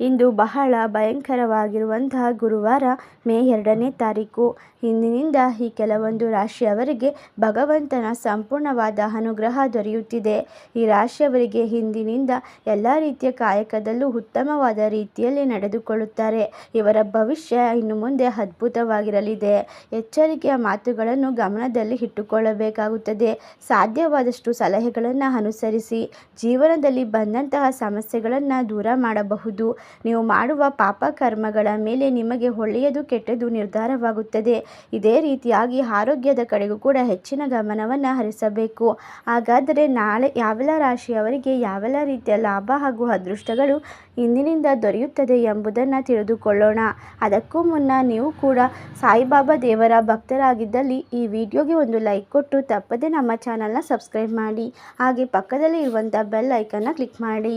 ಇಂದು ಬಹಳ ಭಯಂಕರವಾಗಿರುವಂತಹ ಗುರುವಾರ ಮೇ ಎರಡನೇ ತಾರೀಕು. ಇಂದಿನಿಂದ ಈ ಕೆಲವೊಂದು ರಾಶಿಯವರಿಗೆ ಭಗವಂತನ ಸಂಪೂರ್ಣವಾದ ಅನುಗ್ರಹ ದೊರೆಯುತ್ತಿದೆ. ಈ ರಾಶಿಯವರಿಗೆ ಇಂದಿನಿಂದ ಎಲ್ಲ ರೀತಿಯ ಕಾಯಕದಲ್ಲೂ ಉತ್ತಮವಾದ ರೀತಿಯಲ್ಲಿ ನಡೆದುಕೊಳ್ಳುತ್ತಾರೆ. ಇವರ ಭವಿಷ್ಯ ಇನ್ನು ಮುಂದೆ ಅದ್ಭುತವಾಗಿರಲಿದೆ. ಎಚ್ಚರಿಕೆಯ ಮಾತುಗಳನ್ನು ಗಮನದಲ್ಲಿ ಇಟ್ಟುಕೊಳ್ಳಬೇಕಾಗುತ್ತದೆ. ಸಾಧ್ಯವಾದಷ್ಟು ಸಲಹೆಗಳನ್ನು ಅನುಸರಿಸಿ, ಜೀವನದಲ್ಲಿ ಬಂದಂತಹ ಸಮಸ್ಯೆಗಳನ್ನು ದೂರ ಮಾಡಬಹುದು. ನೀವು ಮಾಡುವ ಪಾಪ ಕರ್ಮಗಳ ಮೇಲೆ ನಿಮಗೆ ಒಳ್ಳೆಯದು ಕೆಟ್ಟದು ನಿರ್ಧಾರವಾಗುತ್ತದೆ. ಇದೇ ರೀತಿಯಾಗಿ ಆರೋಗ್ಯದ ಕಡೆಗೂ ಕೂಡ ಹೆಚ್ಚಿನ ಗಮನವನ್ನು ಹರಿಸಬೇಕು. ಹಾಗಾದರೆ ನಾಳೆ ಯಾವೆಲ್ಲ ರಾಶಿಯವರಿಗೆ ಯಾವೆಲ್ಲ ರೀತಿಯ ಲಾಭ ಹಾಗೂ ಅದೃಷ್ಟಗಳು ಇಂದಿನಿಂದ ದೊರೆಯುತ್ತದೆ ಎಂಬುದನ್ನು ತಿಳಿದುಕೊಳ್ಳೋಣ. ಅದಕ್ಕೂ ಮುನ್ನ ನೀವು ಕೂಡ ಸಾಯಿಬಾಬಾ ದೇವರ ಭಕ್ತರಾಗಿದ್ದಲ್ಲಿ ಈ ವಿಡಿಯೋಗೆ ಒಂದು ಲೈಕ್ ಕೊಟ್ಟು ತಪ್ಪದೆ ನಮ್ಮ ಚಾನಲ್ನ ಸಬ್ಸ್ಕ್ರೈಬ್ ಮಾಡಿ. ಹಾಗೆ ಪಕ್ಕದಲ್ಲಿ ಇರುವಂಥ ಬೆಲ್ ಐಕನ್ನ ಕ್ಲಿಕ್ ಮಾಡಿ.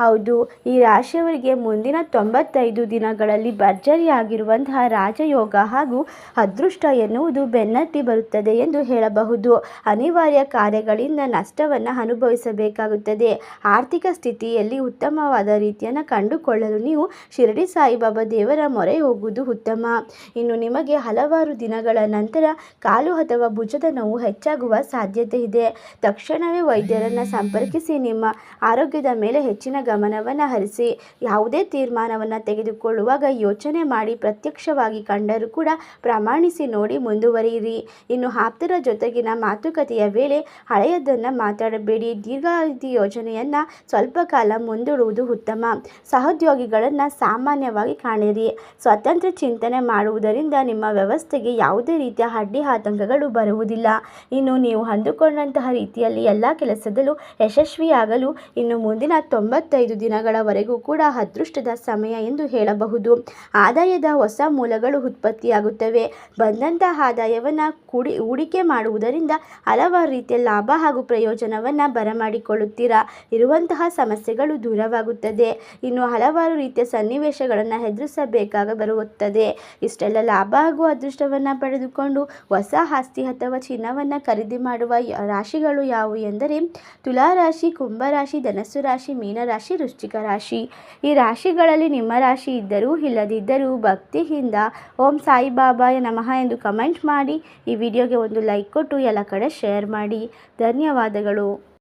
ಹೌದು, ಈ ರಾಶಿಯವರಿಗೆ ಮುಂದಿನ ತೊಂಬತ್ತೈದು ದಿನಗಳಲ್ಲಿ ಭರ್ಜರಿಯಾಗಿರುವಂತಹ ರಾಜಯೋಗ ಹಾಗೂ ಅದೃಷ್ಟ ಎನ್ನುವುದು ಬೆನ್ನಟ್ಟಿ ಬರುತ್ತದೆ ಎಂದು ಹೇಳಬಹುದು. ಅನಿವಾರ್ಯ ಕಾರ್ಯಗಳಿಂದ ನಷ್ಟವನ್ನು ಅನುಭವಿಸಬೇಕಾಗುತ್ತದೆ. ಆರ್ಥಿಕ ಸ್ಥಿತಿಯಲ್ಲಿ ಉತ್ತಮವಾದ ರೀತಿಯನ್ನು ಕಂಡುಕೊಳ್ಳಲು ನೀವು ಶಿರಡಿ ಸಾಯಿಬಾಬಾ ದೇವರ ಮೊರೆ ಹೋಗುವುದು ಉತ್ತಮ. ಇನ್ನು ನಿಮಗೆ ಹಲವಾರು ದಿನಗಳ ನಂತರ ಕಾಲು ಅಥವಾ ಭುಜದ ನೋವು ಹೆಚ್ಚಾಗುವ ಸಾಧ್ಯತೆ ಇದೆ. ತಕ್ಷಣವೇ ವೈದ್ಯರನ್ನು ಸಂಪರ್ಕಿಸಿ ನಿಮ್ಮ ಆರೋಗ್ಯದ ಮೇಲೆ ಹೆಚ್ಚಿನ ಗಮನವನ್ನು ಹರಿಸಿ ಯಾವುದೇ ತೀರ್ಮಾನವನ್ನು ತೆಗೆದುಕೊಳ್ಳುವಾಗ ಯೋಚನೆ ಮಾಡಿ ಪ್ರತ್ಯಕ್ಷವಾಗಿ ಕಂಡರೂ ಕೂಡ ಪ್ರಮಾಣಿಸಿ ನೋಡಿ ಮುಂದುವರಿಯಿರಿ. ಇನ್ನು ಆಪ್ತರ ಜೊತೆಗಿನ ಮಾತುಕತೆಯ ವೇಳೆ ಹಳೆಯದನ್ನು ಮಾತಾಡಬೇಡಿ. ದೀರ್ಘಾವಧಿ ಯೋಜನೆಯನ್ನು ಸ್ವಲ್ಪ ಕಾಲ ಮುಂದೂಡುವುದು ಉತ್ತಮ. ಸಹೋದ್ಯೋಗಿಗಳನ್ನು ಸಾಮಾನ್ಯವಾಗಿ ಕಾಣಿರಿ. ಸ್ವತಂತ್ರ ಚಿಂತನೆ ಮಾಡುವುದರಿಂದ ನಿಮ್ಮ ವ್ಯವಸ್ಥೆಗೆ ಯಾವುದೇ ರೀತಿಯ ಅಡ್ಡಿ ಆತಂಕಗಳು ಬರುವುದಿಲ್ಲ. ಇನ್ನು ನೀವು ಅಂದುಕೊಂಡಂತಹ ರೀತಿಯಲ್ಲಿ ಎಲ್ಲ ಕೆಲಸದಲ್ಲೂ ಯಶಸ್ವಿಯಾಗಲು ಇನ್ನು ಮುಂದಿನ ತೊಂಬತ್ತೈದು ದಿನಗಳವರೆಗೂ ಕೂಡ ಅದೃಷ್ಟದ ಸಮಯ ಎಂದು ಹೇಳಬಹುದು. ಆದಾಯದ ಹೊಸ ಮೂಲಗಳು ಉತ್ಪತ್ತಿಯಾಗುತ್ತವೆ. ಬಂದಂತಹ ಆದಾಯವನ್ನು ಕೂಡಿ, ಹೂಡಿಕೆ ಮಾಡುವುದರಿಂದ ಹಲವಾರು ರೀತಿಯ ಲಾಭ ಹಾಗೂ ಪ್ರಯೋಜನವನ್ನು ಬರಮಾಡಿಕೊಳ್ಳುತ್ತೀರಾ? ಇರುವಂತಹ ಸಮಸ್ಯೆಗಳು ದೂರವಾಗುತ್ತದೆ. ಇನ್ನು ಹಲವಾರು ರೀತಿಯ ಸನ್ನಿವೇಶಗಳನ್ನು ಎದುರಿಸಬೇಕಾಗ ಬರುತ್ತದೆ. ಇಷ್ಟೆಲ್ಲ ಲಾಭ ಹಾಗೂ ಅದೃಷ್ಟವನ್ನು ಪಡೆದುಕೊಂಡು ಹೊಸ ಆಸ್ತಿ ಅಥವಾ ಚಿನ್ನವನ್ನು ಖರೀದಿ ಮಾಡುವ ರಾಶಿಗಳು ಯಾವುವು ಎಂದರೆ, ತುಲಾರಾಶಿ, ಕುಂಭರಾಶಿ, ಧನಸ್ಸು ರಾಶಿ, ಮೀನರಾಶಿ ವೃಶ್ಚಿಕ ರಾಶಿ. ಈ ರಾಶಿಗಳಲ್ಲಿ ನಿಮ್ಮ ರಾಶಿ ಇದ್ದರೂ ಇಲ್ಲದಿದ್ದರೂ ಭಕ್ತಿಯಿಂದ ಓಂ ಸಾಯಿಬಾಬಾಯ ನಮಃ ಎಂದು ಕಮೆಂಟ್ ಮಾಡಿ. ಈ ವಿಡಿಯೋಗೆ ಒಂದು ಲೈಕ್ ಕೊಟ್ಟು ಎಲ್ಲ ಕಡೆ ಶೇರ್ ಮಾಡಿ. ಧನ್ಯವಾದಗಳು.